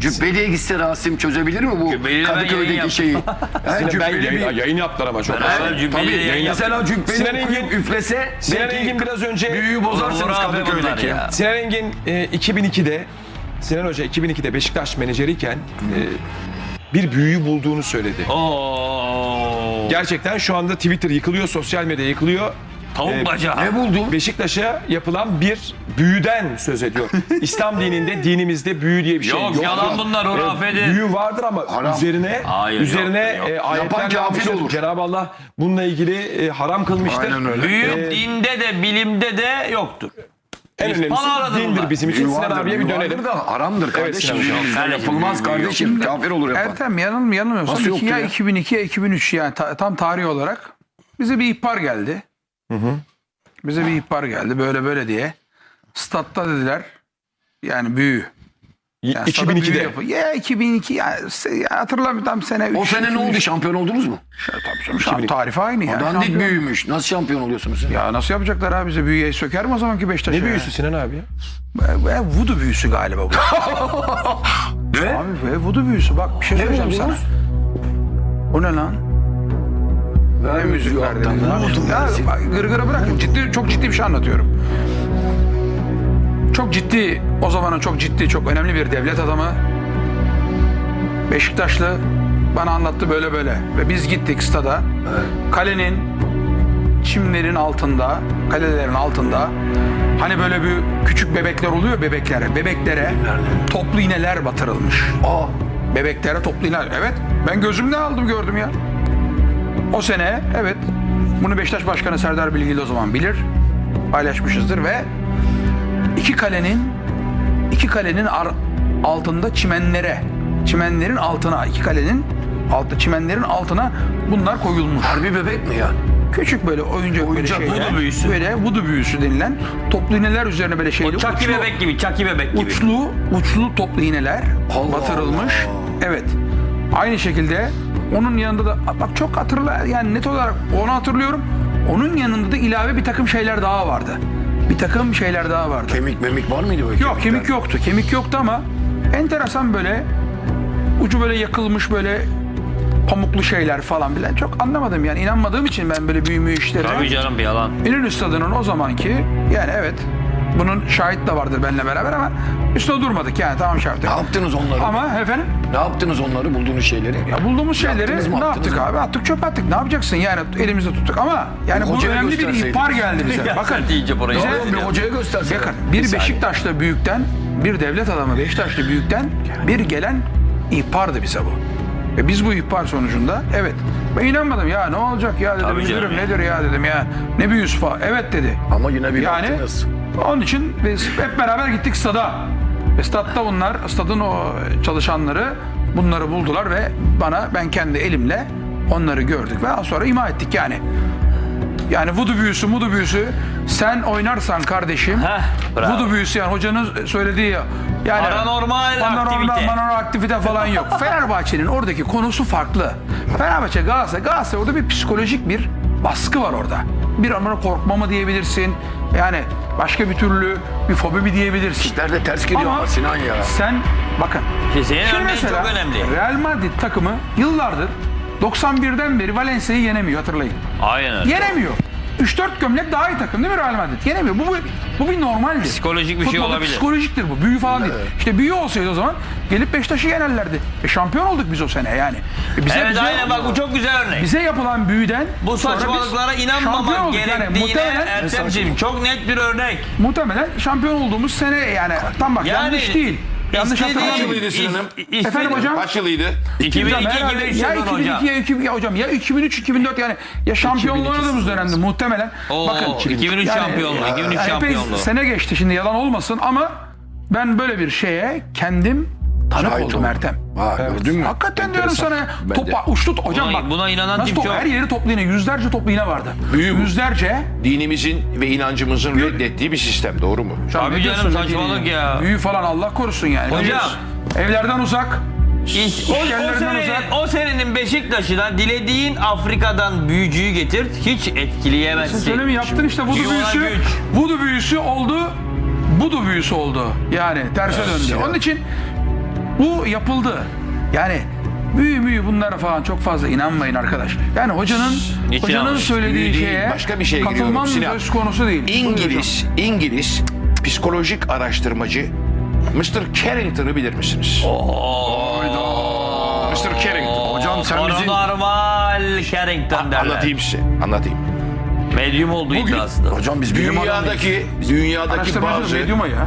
Cübbeli'ye gitse Rasim çözebilir mi bu Cübbeli'yle ben yayın Kadıköy'deki yaptım. şeyi? He, Ben Cübbeli yayın, yaptılar ama çok. Güzel. Cübbeli'yle Tabii, yayın. Mesela Cübbeli Sinan okuyup Engin- üflese Sinan belki Engin biraz önce büyüyü bozarsınız Uğur abi bunlar Kadıköy'deki. ya. Sinan Engin e, 2002'de Sinan Hoca 2002'de Beşiktaş menajeriyken e, bir büyüyü bulduğunu söyledi. Oo. Gerçekten şu anda Twitter yıkılıyor, sosyal medya yıkılıyor. Tavuk Ee, bacağı. Ne buldun? Beşiktaş'a yapılan bir büyüden söz ediyor. İslam dininde, dinimizde büyü diye bir şey Yok, yok. yalan bunlar, Ee, hurafedir. Büyü vardır ama Haram. üzerine Hayır, üzerine yok, yok. e, Yapan ayetler kafir olur. Cenab-ı Allah bununla ilgili e, haram kılmıştır. Aynen öyle. Büyü Ee, dinde de bilimde de yoktur. En önemlisi Palavradır dindir bunlar. bizim için. Sinan vardır, abiye bir büyü dönelim. da haramdır kardeşim. Sinan Hocam. Kardeşim, yapılmaz kardeşim. Kafir olur yapan. Ertem yanıl yanılmıyorsam Nasıl iki, yoktu ya ya? 2002 ya 2003 yani ta- tam tarih olarak bize bir ihbar geldi. Bize bir ihbar geldi böyle böyle diye. Statta dediler yani büyü. Yani stada büyü 2002'de. yapı- Ya 2002 ya, se- ya hatırlamıyorum tam sene. O üç, sene ne 2003. oldu? Şampiyon oldunuz mu? Tabii canım, şu an tarih aynı ya. Dandik Şampiyon. büyümüş. Nasıl şampiyon oluyorsunuz? Ya nasıl yapacaklar abi bize büyüye söker mi o zamanki Beşiktaş'a? Ne ya? büyüsü Sinan abi ya? E, e, Voodoo büyüsü galiba bu. Ne? abi e, voodoo büyüsü bak bir şey söyleyeceğim sana. O ne lan? Ne müzik Yok, verdiniz? ne oldu Ya gırgırı bırakın. Ciddi, çok ciddi bir şey anlatıyorum. Çok ciddi, o zamanın çok ciddi, çok önemli bir devlet adamı. Beşiktaşlı bana anlattı böyle böyle. Ve biz gittik stada. Kalenin çimlerin altında, kalelerin altında hani böyle bir küçük bebekler oluyor bebeklere. Bebeklere toplu iğneler batırılmış. Aa, Bebeklere toplu iğne. Evet. Ben gözümle aldım gördüm ya. O sene evet. Bunu Beşiktaş Başkanı Serdar Bilgili o zaman bilir. Paylaşmışızdır ve iki kalenin iki kalenin ar- altında çimenlere çimenlerin altına iki kalenin altı çimenlerin altına bunlar koyulmuş. harbi bebek mi ya? Küçük böyle oyuncak, Oyuncak, böyle şeyler. voodoo büyüsü. Böyle voodoo büyüsü denilen toplu iğneler üzerine böyle şeyli. O çaki uçlu- bebek gibi, çaki bebek gibi. Uçlu, uçlu toplu iğneler batırılmış. Evet. Aynı şekilde onun yanında da bak çok hatırla yani net olarak onu hatırlıyorum. Onun yanında da ilave bir takım şeyler daha vardı. Bir takım şeyler daha vardı. Kemik memik var mıydı böyle? Yok kemik yoktu. Kemik yoktu ama enteresan böyle ucu böyle yakılmış böyle pamuklu şeyler falan bile çok anlamadım yani inanmadığım için ben böyle büyümü işlerine. Tabii canım bir yalan. İnönü Stadı'nın o zamanki yani evet bunun şahit de vardır benimle beraber ama üstüne durmadık yani tamam şart Ne yaptınız onları? Ama efendim Ne yaptınız onları bulduğunuz şeyleri? ya bulduğumuz şeyleri Yaptınız mı, ne attınız yaptık mı? abi? Attık çöp attık. Ne yapacaksın yani elimizde tuttuk ama yani bu Hocaya önemli bir gösterseydiniz. ihbar geldi bize. Bakın iyice burayı. bize- Oğlum bir hocaya göstersene. Bakın bir Beşiktaşlı büyükten bir devlet adamı Beşiktaşlı büyükten bir gelen ihbardı bize bu. Ve biz bu ihbar sonucunda evet ben inanmadım ya ne olacak ya dedim Tabii canım müdürüm ya. nedir ya dedim ya ne büyüsü falan. Evet dedi. Ama yine bir Yani baktınız. onun için biz hep beraber gittik stada. Ve stadda bunlar, stadın o çalışanları bunları buldular ve bana ben kendi elimle onları gördük ve daha sonra ima ettik yani. Yani vudu büyüsü, mudu büyüsü sen oynarsan kardeşim Heh, vudu büyüsü yani hocanın söylediği ya. Yani Paranormal aktivite. paranormal aktivite falan yok. Fenerbahçe'nin oradaki konusu farklı. Fenerbahçe Galatasaray, Galatasaray orada bir psikolojik bir baskı var orada. Bir anlamda korkma mı diyebilirsin. Yani başka bir türlü bir fobi mi diyebilirsin. İşler de ters gidiyor ama Sinan ya. Sen bakın. Senin Şimdi mesela çok önemli. Real Madrid takımı yıllardır 91'den beri Valencia'yı yenemiyor hatırlayın. Aynen öyle. Yenemiyor. 3-4 gömlek daha iyi takım değil mi Real Madrid? Yenemiyor. Bu, bu, bu bir normaldir. Psikolojik bir şey Futbolda olabilir. Psikolojiktir bu. Büyü falan değil. İşte büyü olsaydı o zaman gelip Beşiktaş'ı yenerlerdi. E şampiyon olduk biz o sene yani. E bize, Evet bize, aynen bak bu çok güzel örnek. bize yapılan büyüden Bu saçmalıklara şampiyon inanmamak. Yani gerektiğine muhtemelen, Ertem'ciğim çok net bir örnek. muhtemelen şampiyon olduğumuz sene yani tam bak Yani yanlış değil. Yanlış istediği- hatırlamıyorum. yılıydı Efendim hocam? Kaç yılıydı? 2002 Herhalde 2003 ya sezon 2002 hocam. ya 2000 ya hocam ya 2003 2004 yani ya şampiyonluğu oynadığımız dönemde muhtemelen. Oo, Bakın 2003 şampiyonluğu, 2003 epey şampiyonluğu. Sene geçti şimdi yalan olmasın ama ben böyle bir şeye kendim tanık Şahit oldum oldum. Ertem. Ha, gördün mü? Hakikaten diyorum Enteresan. sana Ben top de. uçtu hocam Buna- bak. buna inanan nasıl her yeri toplu iğne yüzlerce toplu iğne vardı. Büyü bu. Yüzlerce. Dinimizin ve inancımızın reddettiği bir sistem doğru mu? Hocam Tabii ne canım, diyorsun, saçmalık ya. Büyü falan Allah korusun yani. Hocam. Biliyorsun. Evlerden uzak. İş- o, o, yerlerinden senenin, uzak. o senenin Beşiktaş'ına dilediğin Afrika'dan büyücüyü getir hiç etkileyemezsin. Söylemi yaptın işte Çünkü ona büyüsü. güç. Vudu büyüsü oldu. Budu büyüsü oldu. Yani terse döndü. Onun için Bu yapıldı. Yani büyü müyü bunlara falan çok fazla inanmayın arkadaş. Yani hocanın Hiç hocanın yanlış. söylediği Büyü değil, şeye başka bir şeye katılmam giriyorum Sinan. söz konusu değil. İngiliz, İngiliz psikolojik araştırmacı Mr. Carrington'ı bilir misiniz? Mr. Carrington. Hocam sen bizi... Paranormal Carrington derler. Anlatayım size, anlatayım. Medyum olduğu iddiasında. Hocam biz bilim adamıyız. Dünyadaki, dünyadaki Araştırmacı bazı... medyum o ya.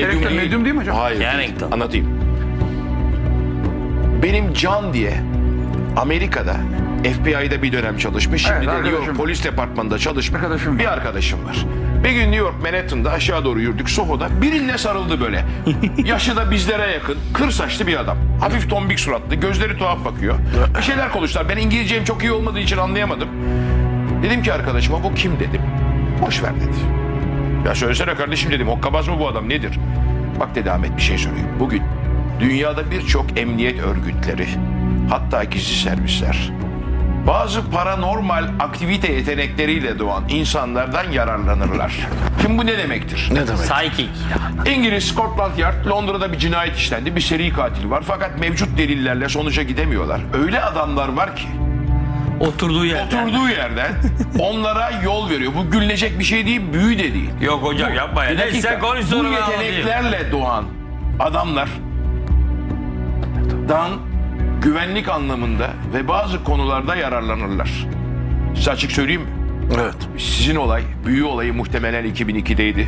Carrington medyum değil mi hocam? Hayır. Carrington. Anlatayım. Benim Can diye Amerika'da FBI'da bir dönem çalışmış. Şimdi Evet, de New York. Polis Departmanı'nda çalışmış Arkadaşım. bir arkadaşım var. Bir gün New York Manhattan'da aşağı doğru yürüdük Soho'da. Birine sarıldı böyle. Yaşı da bizlere yakın. Kır saçlı bir adam. Hafif tombik suratlı. Gözleri tuhaf bakıyor. Bir şeyler konuştular. Ben İngilizcem çok iyi olmadığı için anlayamadım. Dedim ki arkadaşıma bu kim dedim. Boş ver dedi. Ya söylesene kardeşim dedim. Hokkabaz mı bu adam nedir? Bak dedi Ahmet bir şey söyleyeyim. Bugün dünyada birçok emniyet örgütleri hatta gizli servisler bazı paranormal aktivite yetenekleriyle doğan insanlardan yararlanırlar. Şimdi bu ne demektir? Ne demek? Psychic. İngiliz Scotland Yard Londra'da bir cinayet işlendi. Bir seri katil var fakat mevcut delillerle sonuca gidemiyorlar. Öyle adamlar var ki Oturduğu yerde. oturduğu yerden onlara yol veriyor. Bu gülünecek bir şey değil, büyü de değil. Yok hocam yapma ya. Bir Neyse dakika. konuş Bu ben anlatayım. yeteneklerle doğan adamlar dan güvenlik anlamında ve bazı konularda yararlanırlar. Size açık söyleyeyim mi? Evet. Sizin olay, büyü olayı muhtemelen 2002'deydi.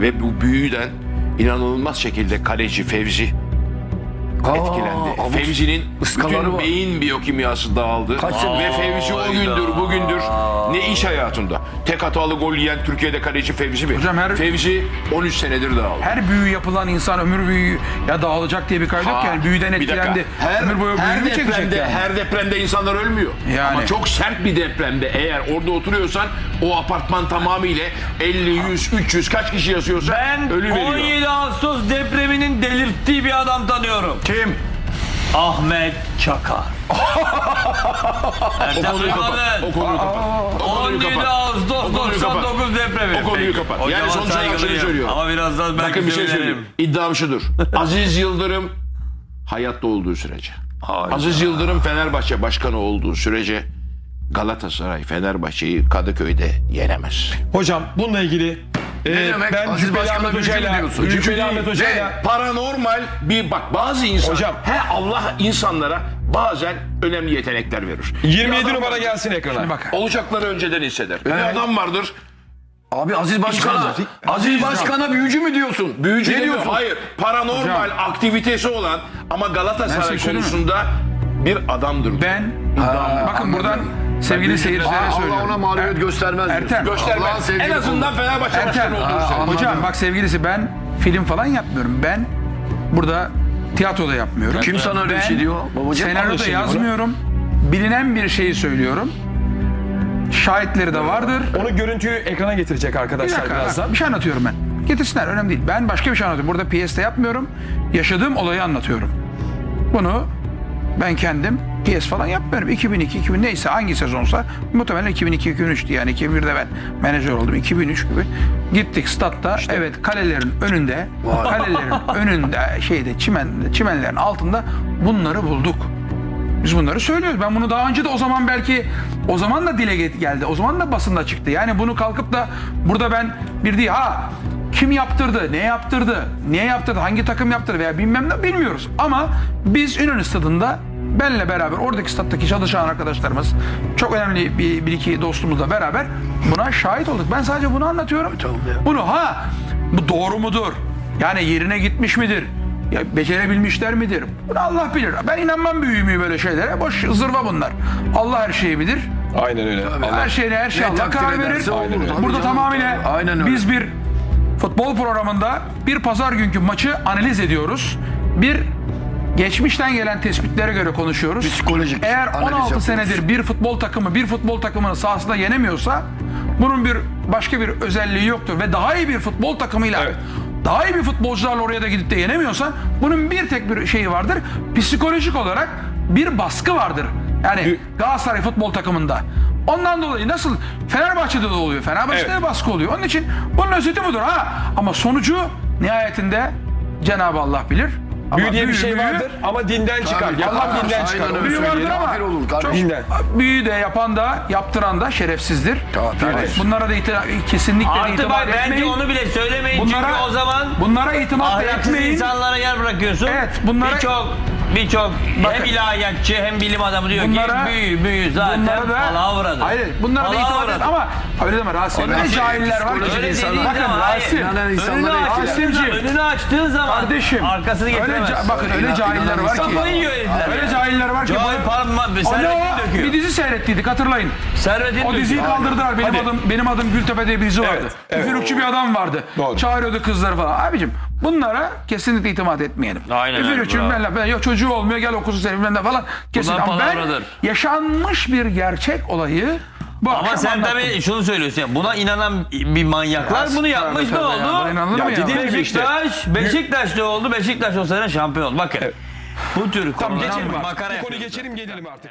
Ve bu büyüden inanılmaz şekilde kaleci Fevzi etkilendi. avuç Fevzi'nin ıskaları bütün var. beyin biyokimyası dağıldı. Kaç sene- Ve Fevzi o gündür bugündür ne iş hayatında. Tek hatalı gol yiyen Türkiye'de kaleci Fevzi mi? Hocam her- Fevzi 13 senedir dağıldı. Her büyü yapılan insan ömür büyüğü ya dağılacak diye bir kaydı yok. Yani büyüden etkilendi. Her, ömür boyu her büyü mü çekecek depremde, yani? her depremde insanlar ölmüyor. Yani. Ama çok sert bir depremde eğer orada oturuyorsan o apartman tamamıyla 50, 100, 300 kaç kişi yaşıyorsa Ben ölü veriyor. 17 Ağustos depreminin delirttiği bir adam tanıyorum. Kim? Ahmet Çakar. Ertem konuyu kapat. O konuyu kapat. O konuyu 17 kapat. Ağustos O konuyu kapat. 99 depremi. O konuyu Peki. kapat. Hocama Yani sonuç olarak şunu söylüyorum. Ama birazdan belki Bakın bir şey söyleyeyim. İddiam şudur. Aziz Yıldırım hayatta olduğu sürece. Aziz Yıldırım Fenerbahçe başkanı olduğu sürece Galatasaray Fenerbahçe'yi Kadıköy'de yenemez. Hocam bununla ilgili e, demek? ben Aziz Cübbeli Başkan'a Ahmet Hoca'yla diyorsun? Cübbeli Ahmet. Hoca'yla Ve paranormal bir bak bazı insan Hocam. he Allah insanlara bazen önemli yetenekler verir. 27 Bir adam numara vardır, gelsin ekrana. Bak Olacakları önceden hisseder. Bir adam vardır. Abi Aziz Başkan'a, Aziz Başkan'a büyücü mü diyorsun? Büyücü ne diyorsun? Hayır. Paranormal Hocam. aktivitesi olan ama Ben Galatasaray size söyleyeyim mi? konusunda bir adamdır. ben bakın buradan sevgili seyircilere Allah söylüyorum. ona mağlubiyet Er- göstermez. diyorsun. Ertem. Göstermez. Allah'ın sevgili En azından. Fenerbahçe Ertem. olduğu Aa, anladım. Hocam bak sevgilisi ben film falan yapmıyorum. Ben burada tiyatroda yapmıyorum. Kim sana öyle bir şey diyor? Babacığım Senaryoda anlaşıldı. yazmıyorum. Bilinen bir şeyi söylüyorum. Şahitleri de vardır. Onu görüntüyü ekrana getirecek Bir arkadaşlar dakika, birazdan. bir şey anlatıyorum ben. Getirsinler önemli değil. Ben başka bir şey anlatıyorum. Burada piyeste yapmıyorum. Yaşadığım olayı anlatıyorum. Bunu ben kendim piyes falan yapmıyorum. 2002, 2000 neyse hangi sezonsa muhtemelen 2002-2003'tü yani 2001'de ben menajer oldum. 2003 gibi gittik statta evet kalelerin önünde kalelerin önünde şeyde çimen çimenlerin altında bunları bulduk. Biz bunları söylüyoruz. Ben bunu daha önce de o zaman belki o zaman da dile geldi. O zaman da basında çıktı. Yani bunu kalkıp da burada ben bir değil ha kim yaptırdı, ne yaptırdı, niye yaptırdı, hangi takım yaptırdı veya bilmem ne bilmiyoruz. Ama biz Ünlü Stadı'nda benle beraber oradaki stattaki çalışan arkadaşlarımız çok önemli bir, bir iki dostumuzla beraber buna şahit olduk. Ben sadece bunu anlatıyorum. Bunu ha bu doğru mudur? Yani yerine gitmiş midir? Ya becerebilmişler midir? Bunu Allah bilir. Ben inanmam büyümüyor böyle şeylere. Boş zırva bunlar. Allah her şeyi bilir. Aynen öyle. Allah. Her şeyine her şey Ne Allah karar verir. Burada tamamıyla tabii. Aynen öyle. biz bir futbol programında bir pazar günkü maçı analiz ediyoruz. Bir geçmişten gelen tespitlere göre konuşuyoruz. Psikolojik Eğer analiz 16 yapıyoruz. senedir bir futbol takımı bir futbol takımını sahasında yenemiyorsa bunun bir başka bir özelliği yoktur ve daha iyi bir futbol takımıyla Evet. daha iyi bir futbolcularla oraya da gidip de yenemiyorsa bunun bir tek bir şeyi vardır. Psikolojik olarak bir baskı vardır. Yani Galatasaray futbol takımında. Ondan dolayı nasıl Fenerbahçe'de de oluyor. Fenerbahçe'de Evet. baskı oluyor. Onun için bunun özeti budur ha. Ama sonucu nihayetinde Cenab-ı Allah bilir. Büyü diye bir büyü, şey büyü- vardır ama dinden çıkar. Tabii, Yapan Allah dinden çıkar. Büyü vardır ama olur çok Dinden. büyü de yapan da yaptıran da şerefsizdir. tabii. Bunlara da itibar, kesinlikle Artı itibar bak bence etmeyin. onu bile söylemeyin çünkü Bunlara- o zaman Bunlara itimat etmeyin. insanlara yer bırakıyorsun. Evet, bunlara- Birçok birçok Bakın. hem ilahiyatçı hem bilim adamı diyor Bunlara- ki büyü büyü zaten Bunlara da palavradır. Hayır, bunlara da itimat et Palavradır. ama öyle deme Rasim. Öyle cahiller var ki. Öyle insanlar- Bakın zaman hayır. Rasim. İnanan Önünü insanlara açtığın, Rasimciğim. önünü açtığın zaman Kardeşim. arkasını Öyle, getiremez. ca- bakın öyle İnan- cahiller var ki. Kafayı yiyor herifler. Öyle ya. cahiller var ki. Cahil bu- parma, O ne servetini o? döküyor. Bir dizi seyrettiydik hatırlayın. Servetini O diziyi kaldırdılar. Benim Hadi. adım benim adım Gültepe diye bir dizi vardı. Üfürükçü bir adam vardı. Doğru. Çağırıyordu kızları falan. Abicim bunlara kesinlikle itimat etmeyelim. Aynen öyle, Üfürükçü bravo. ben, ben yok çocuğu olmuyor gel okusun senin bilmem ne falan. Kesin. Ama ben yaşanmış bir gerçek olayı bu Ama sen anlattım. tabii şunu söylüyorsun. ya, Buna inanan bir manyaklar bunu yapmış ne ya, oldu? Ya ya? dediğim gibi işte. Beşiktaş, Beşiktaş ne oldu? Beşiktaş o sene şampiyon oldu. Bakın. Bu tür Tamam konular geçelim makara Bu konuyu geçelim gelelim artık.